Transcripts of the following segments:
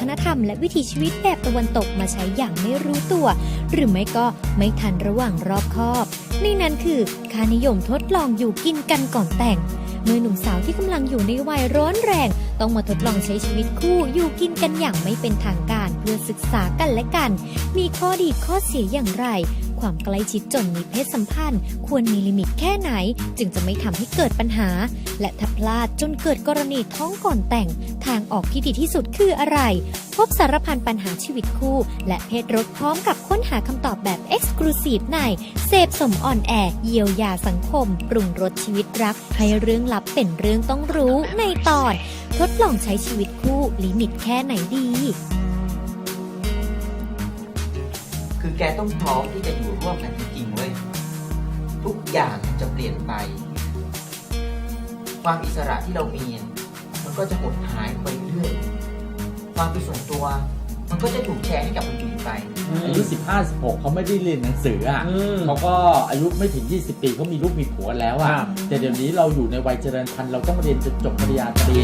ฒนธรรมและวิถีชีวิตแบบตะวันตกมาใช้อย่างไม่รู้ตัว หรือไม่ก็ไม่ทันระหว่างรอบคอบนี่นั้นคือค่านิยมทดลองอยู่กินกันก่อนแต่ง เมื่อหนุ่มสาวที่กำลังอยู่ในวัยร้อนแรง ต้องมาทดลองใช้ชีวิตคู่อยู่กินกันอย่างไม่เป็นทางการเพื่อศึกษากันและกัน มีข้อดีข้อเสียอย่างไร ความใกล้ชิดจนมีเพศสัมพันธ์ ควรมีลิมิตแค่ไหน จึงจะไม่ทำให้เกิดปัญหา และถ้าพลาดจนเกิดกรณีท้องก่อนแต่ง ทางออกที่ดีที่สุดคืออะไร พบสารพันปัญหาชีวิตคู่ และเพศรถพร้อมกับค้นหาคำตอบแบบ Exclusive ในเสพสมอ่อนแอเยียวยาสังคม ปรุงรสชีวิตรัก ให้เรื่องลับเป็นเรื่องต้องรู้ในตอน ทดลองใช้ชีวิตคู่ลิมิตแค่ไหนดี คือแกต้องพร้อมที่จะอยู่ร่วมกันจริงๆเว้ยทุกอย่างจะเปลี่ยนไป ความอิสระที่เรามี มันก็จะหดหายไปเรื่อยความเป็นส่วนตัว มันก็จะถูกแชร์ให้กับคนอื่นไป อายุ 15 16เขาไม่ได้เรียนหนังสืออะอืมเขาก็อายุไม่ถึง 20 ปีเขามีลูกมีผัวแล้วอะ ครับ แต่เดี๋ยวนี้เราอยู่ในวัยเจริญพันธุ์เราต้องเรียนจนจบปริญญาตรี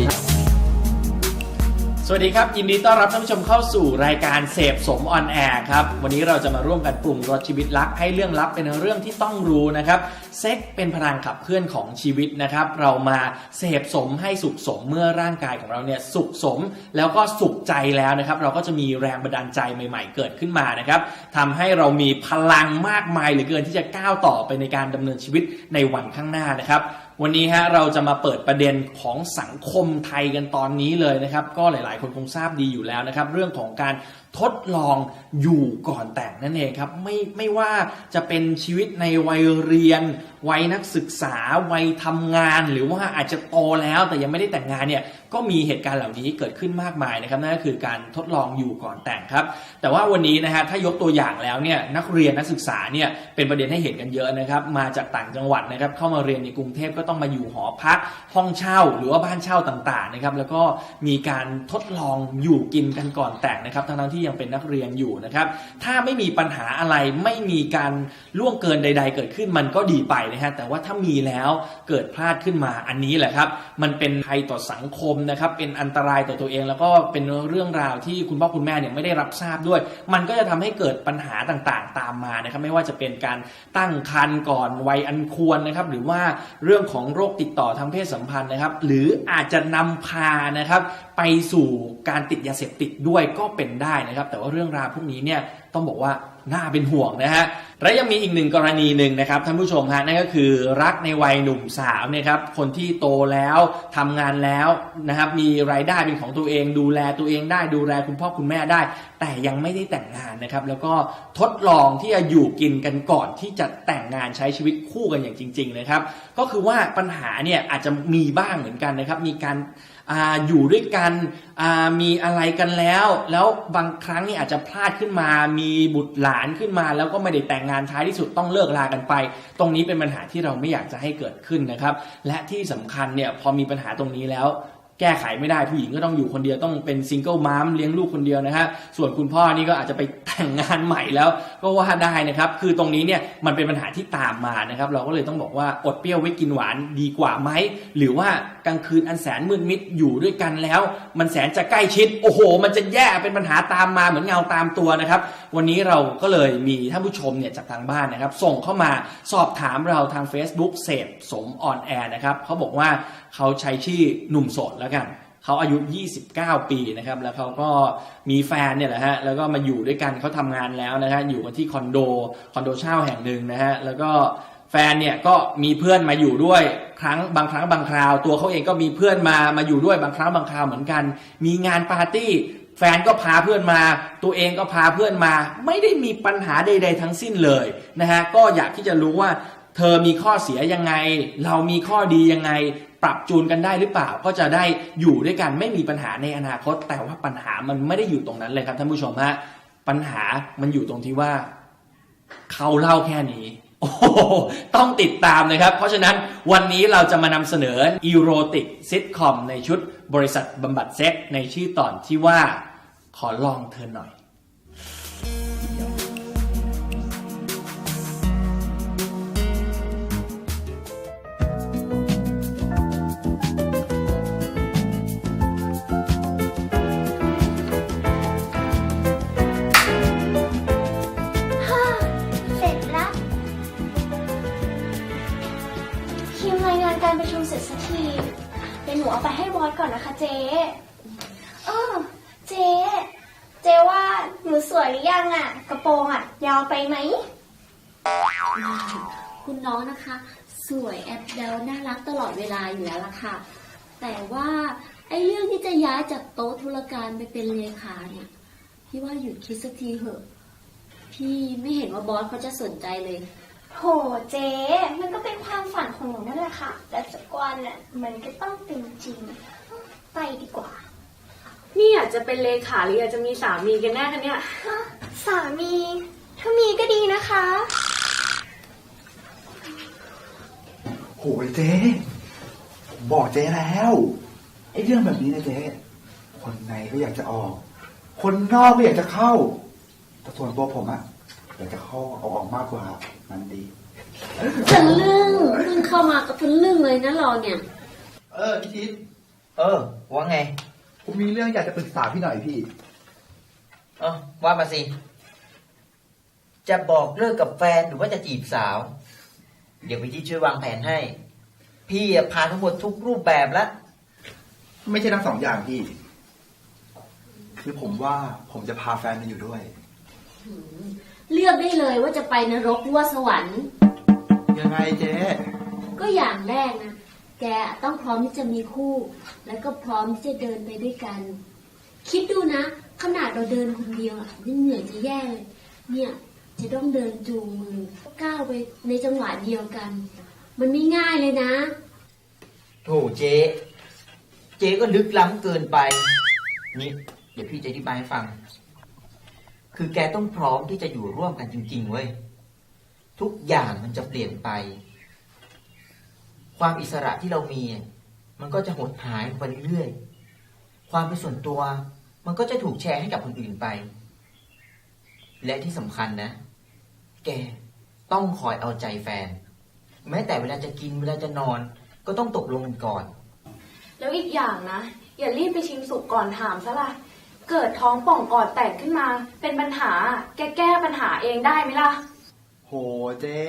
สวัสดีครับ ยินดีต้อนรับท่านผู้ชมเข้าสู่รายการเสพสมออนแอร์ครับ วันนี้เราจะมาร่วมกันปรุงรสชีวิตรัก ให้เรื่องลับเป็นเรื่องที่ต้องรู้นะครับ เซ็กเป็นพลังขับเคลื่อนของชีวิตนะครับ เรามาเสพสมให้สุขสมเมื่อร่างกายของเราเนี่ยสุขสมแล้วก็สุขใจแล้วนะครับ เราก็จะมีแรงบันดาลใจใหม่ ๆ เกิดขึ้นมานะครับทำให้เรามีพลังมากมายเหลือเกินที่จะก้าวต่อไปในการดำเนินชีวิตในวันข้างหน้านะครับ วันนี้ฮะเราจะมาเปิดประเด็นของสังคมไทยกันตอนนี้เลยนะครับ ก็หลาย ๆ คนคงทราบดีอยู่แล้วนะครับ เรื่องของการ ทดลองอยู่ก่อนแต่งนั่นเองครับ ไม่ไม่ว่าจะเป็นชีวิตในวัยเรียน วัยนักศึกษา วัยทำงาน หรือว่าอาจจะโตแล้วแต่ยังไม่ได้แต่งงานเนี่ยก็มีเหตุการณ์เหล่านี้เกิดขึ้นมากมายนะครับนั่นก็คือการทดลองอยู่ก่อนแต่งครับ แต่ว่าวันนี้นะฮะถ้ายกตัวอย่างแล้วเนี่ยนักเรียนนักศึกษาเนี่ยเป็นประเด็นให้เห็นกันเยอะนะครับมาจากต่างจังหวัดนะครับเข้ามาเรียนในกรุงเทพก็ต้องมาอยู่หอพัก ห้องเช่า หรือว่าบ้านเช่าต่างๆนะครับแล้วก็มีการทดลองอยู่กินกันก่อนแต่งนะครับทั้งๆที่ยังเป็นนักเรียนอยู่นะครับ ถ้าไม่มีปัญหาอะไรไม่มีการล่วงเกินใด ๆ เกิดขึ้นมันก็ดีไปนะฮะแต่ว่าถ้ามีแล้วเกิดพลาดขึ้นมาอันนี้แหละครับ มันเป็นภัยต่อสังคมนะครับ เป็นอันตรายต่อตัวเอง แล้วก็เป็นเรื่องราวที่คุณพ่อคุณแม่เนี่ยไม่ได้รับทราบด้วย มันก็จะทำให้เกิดปัญหาต่างๆ ตามมานะครับ ไม่ว่าจะเป็นการตั้งครรภ์ก่อนวัยอันควรนะครับ หรือว่าเรื่องของโรคติดต่อทางเพศสัมพันธ์นะครับ หรืออาจจะนำพานะครับ ไปสู่การติดยาเสพติดด้วยก็เป็นได้นะครับ แต่ว่าเรื่องราวพวกนี้เนี่ยต้องบอกว่าน่าเป็นห่วงนะฮะ และยังมีอีกหนึ่งกรณีหนึ่งนะครับท่านผู้ชมฮะนั่นก็คือรักในวัยหนุ่มสาวนี่ยครับ คนที่โตแล้วทำงานแล้วนะครับ มีรายได้เป็นของตัวเอง ดูแลตัวเองได้ดูแลคุณพ่อคุณแม่ได้ แต่ยังไม่ได้แต่งงานนะครับ แล้วก็ทดลองที่จะอยู่กินกันก่อนที่จะแต่งงานใช้ชีวิตคู่กันอย่างจริง ๆ นะครับ ก็คือว่าปัญหาเนี่ยอาจจะมีบ้างเหมือนกันนะครับ มีการ ออยู่ด้วยกันมีอะไรกันแล้ว แล้วบางครั้งนี่อาจจะพลาดขึ้นมา มีบุตรหลานขึ้นมา แล้วก็ไม่ได้แต่งงานท้ายที่สุดต้องเลิกลากันไป ตรงนี้เป็นปัญหาที่เราไม่อยากจะให้เกิดขึ้นนะครับ และที่สำคัญเนี่ยพอมีปัญหาตรงนี้แล้ว แก้ไขไม่ได้ผู้หญิงก็ต้องอยู่คนเดียวต้องเป็นซิงเกิลมามเลี้ยงลูกคนเดียวนะฮะส่วนคุณพ่อนี่ก็อาจจะไปแต่งงานใหม่แล้วก็ว่าได้นะครับ คือตรงนี้เนี่ยมันเป็นปัญหาที่ตามมานะครับ เราก็เลยต้องบอกว่าอดเปรี้ยวไว้กินหวานดีกว่าไหมหรือว่ากลางคืนอันแสนมืดมิดอยู่ด้วยกันแล้ว มันแสนจะใกล้ชิด โอ้โห มันจะแย่เป็นปัญหาตามมาเหมือนเงาตามตัวนะครับ วันนี้เราก็เลยมีท่านผู้ชมเนี่ยจากทางบ้านนะครับ ส่งเข้ามาสอบถามเราทาง Facebook เสพสมออนแอร์นะครับเขาบอกว่าเขาใช้ชื่อหนุ่มโสดแล้วกันเขาอายุ 29 ปีนะครับ แล้วเขาก็มีแฟนเนี่ยแหละฮะ แล้วก็มาอยู่ด้วยกันเขาทำงานแล้วนะฮะ อยู่กันที่คอนโด คอนโดเช่าแห่งหนึ่งนะฮะ แล้วก็แฟนเนี่ยก็มีเพื่อนมาอยู่ด้วยครั้งบางครั้งบางคราว ตัวเขาเองก็มีเพื่อนมา มาอยู่ด้วยบางครั้งบางคราวเหมือนกัน มีงานปาร์ตี้ แฟนก็พาเพื่อนมา ตัวเองก็พาเพื่อนมา ไม่ได้มีปัญหาใด ๆ ทั้งสิ้นเลยนะฮะ ก็อยากที่จะรู้ว่าเธอมีข้อเสียยังไง เรามีข้อดียังไง ปรับจูนกันได้หรือเปล่าก็จะได้อยู่ด้วยกันไม่มีปัญหาในอนาคต แต่ว่าปัญหามันไม่ได้อยู่ตรงนั้นเลยครับท่านผู้ชมฮะปัญหามันอยู่ตรงที่ว่า เขาเล่าแค่นี้โอ้ต้องติดตามนะครับ เพราะฉะนั้นวันนี้เราจะมานำเสนออีโรติกซิทคอมในชุดบริษัทบำบัดเซ็กในชื่อตอนที่ว่าขอลองเธอหน่อย ก่อนนะคะเจ๊เออเจ๊เจ๊ว่าหนูสวยหรือยังอะกระโปรงอะยาวไปไหม คุณน้องนะคะ สวยแอบเดาน่ารักตลอดเวลาอยู่แล้วล่ะค่ะ แต่ว่าไอ้เรื่องที่จะย้ายจากโต๊ะธุรการไปเป็นเลขาเนี่ยพี่ว่าหยุดคิดสักทีเถอะ พี่ไม่เห็นว่าบอสเขาจะสนใจเลย โหเจ๊มันก็เป็นความฝันของหนูนั่นแหละค่ะ แต่สักวันน่ะมันก็ต้องเป็นจริง ไปดีกว่า นี่อยากจะเป็นเลขาหรืออยากจะมีสามีกันแน่คะเนี่ยฮะสามี ถ้ามีก็ดีนะคะ โหยเจ๊ผมบอกเจ๊แล้วไอ้เรื่องแบบนี้นะเจ๊คนในก็อยากจะออก คนนอกก็อยากจะเข้า แต่ส่วนตัวผมอะอยากจะเข้าเอาออกมากกว่า มันดี ทะลึ่งเพิ่งเข้ามาก็ทะลึ่งเลยนะเราเนี่ย เออพี่ทิศ เออ ว่าไง ผมมีเรื่องอยากจะปรึกษาพี่หน่อยพี่ เออว่ามาสิ จะบอกเลิกกับแฟนหรือว่าจะจีบสาว เดี๋ยวพี่ที่ช่วยวางแผนให้ พี่อะผ่านทั้งหมดทุกรูปแบบแล้ว ไม่ใช่ทั้งสองอย่างพี่ คือผมว่าผมจะพาแฟนมาอยู่ด้วย เลือกได้เลยว่าจะไปนรกหรือว่าสวรรค์ ยังไงเจ๊ ก็อย่างแรกนะ แกต้องพร้อมที่จะมีคู่ แล้วก็พร้อมที่จะเดินไปด้วยกัน คิดดูนะ ขนาดเราเดินคนเดียวอะยังเหนื่อยจะแย่เลยเนี่ยจะต้องเดินจูงมือก้าวไปในจังหวะเดียวกัน มันไม่ง่ายเลยนะโถเจ๊เจ๊ก็ลึกล้ำเกินไป นี่ เดี๋ยวพี่จะอธิบายให้ฟัง คือแกต้องพร้อมที่จะอยู่ร่วมกันจริง ๆ เว้ย ทุกอย่างมันจะเปลี่ยนไป ความอิสระที่เรามี มันก็จะหดหายไปเรื่อยๆ ความเป็นส่วนตัว มันก็จะถูกแชร์ให้กับคนอื่นไป และที่สำคัญนะ แกต้องคอยเอาใจแฟน แม้แต่เวลาจะกินเวลาจะนอน ก็ต้องตกลงกันก่อน แล้วอีกอย่างนะ อย่ารีบไปชิมสุกก่อนถามซะล่ะเกิดท้องป่องกอดแตกขึ้นมา เป็นปัญหา แกแก้ปัญหาเองได้ไหมล่ะ โหเจ๊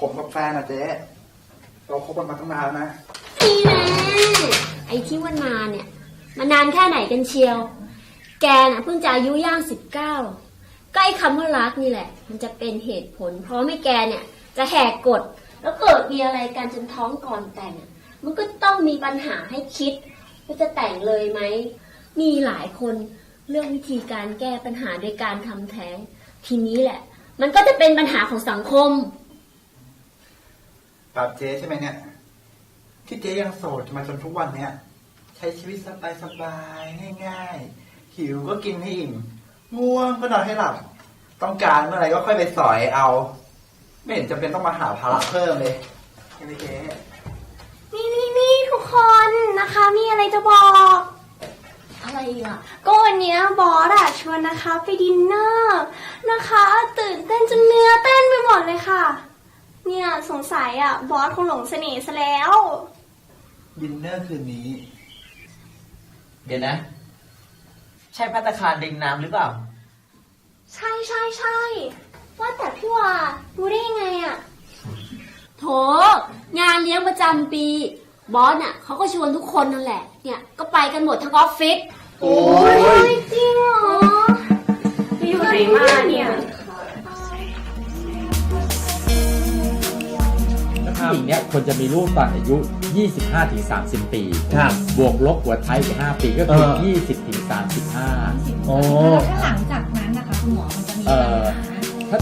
ผมกับแฟนอะเจ๊เราคบกันมาตั้งนานแล้วนะ นี่แน่ไอ้ที่ว่านานเนี่ยมานานแค่ไหนกันเชียว แกน่ะเพิ่งจะอายุย่างสิบเก้าก็ไอ้คำว่ารักนี่แหละ มันจะเป็นเหตุผล เพราะไม่แกเนี่ย จะแหกกฎแล้วเกิดมีอะไรกันจนท้องก่อนแต่งอะมันก็ต้องมีปัญหาให้คิดว่าจะแต่งเลยไหม มีหลายคนเรื่องวิธีการแก้ปัญหาโดยการทำแท้ง ทีนี้แหละ มันก็จะเป็นปัญหาของสังคม แบบเจ๊ใช่ไหมเนี่ย ที่เจ๊ยังโสดมาจนทุกวันเนี้ยใช้ชีวิตสบายๆง่ายๆ หิวก็กินให้อิ่มง่วงก็นอนให้หลับ ต้องการเมื่อไหร่ก็ค่อยไปสอยเอา ไม่เห็นจำเป็นต้องมาหาภาระเพิ่มเลยใช่ไหมเจ๊นี่นี่นี่ทุกคนนะคะ มีอะไรจะบอก อะไรอะ ก็วันเนี้ยบอสอะชวนนะคะ ไปดินเนอร์นะคะ ตื่นเต้นจนเนื้อเต้นไปหมดเลยค่ะ เนี่ยสงสัยอะบอสคงหลงเสน่ห์ซะแล้ว ดินเนอร์คืนนี้ เดี๋ยวนะ ใช่พัตตาคารริมน้ำหรือเปล่า ใช่ใช่ใช่ว่าแต่พี่ว่ารู้ได้ยังไงอะโถ งานเลี้ยงประจำปี บอสน่ะเขาก็ชวนทุกคนนั่นแหละ เนี่ย ก็ไปกันหมดทั้งออฟฟิศโอ้ยจริงเหรอที่อยู่ไหนมาเนี่ย หญิงเนี่ยคนจะมีลูกตอนอายุ 25ถึง30 ปีครับบวกลบหัวท้ายอีก5ปีก็คือ เออ20ถึง35 โอ้ แล้วถ้าหลังจากนั้นนะคะคุณหมอมันจะมีเอ่ปัญอหา ถ้า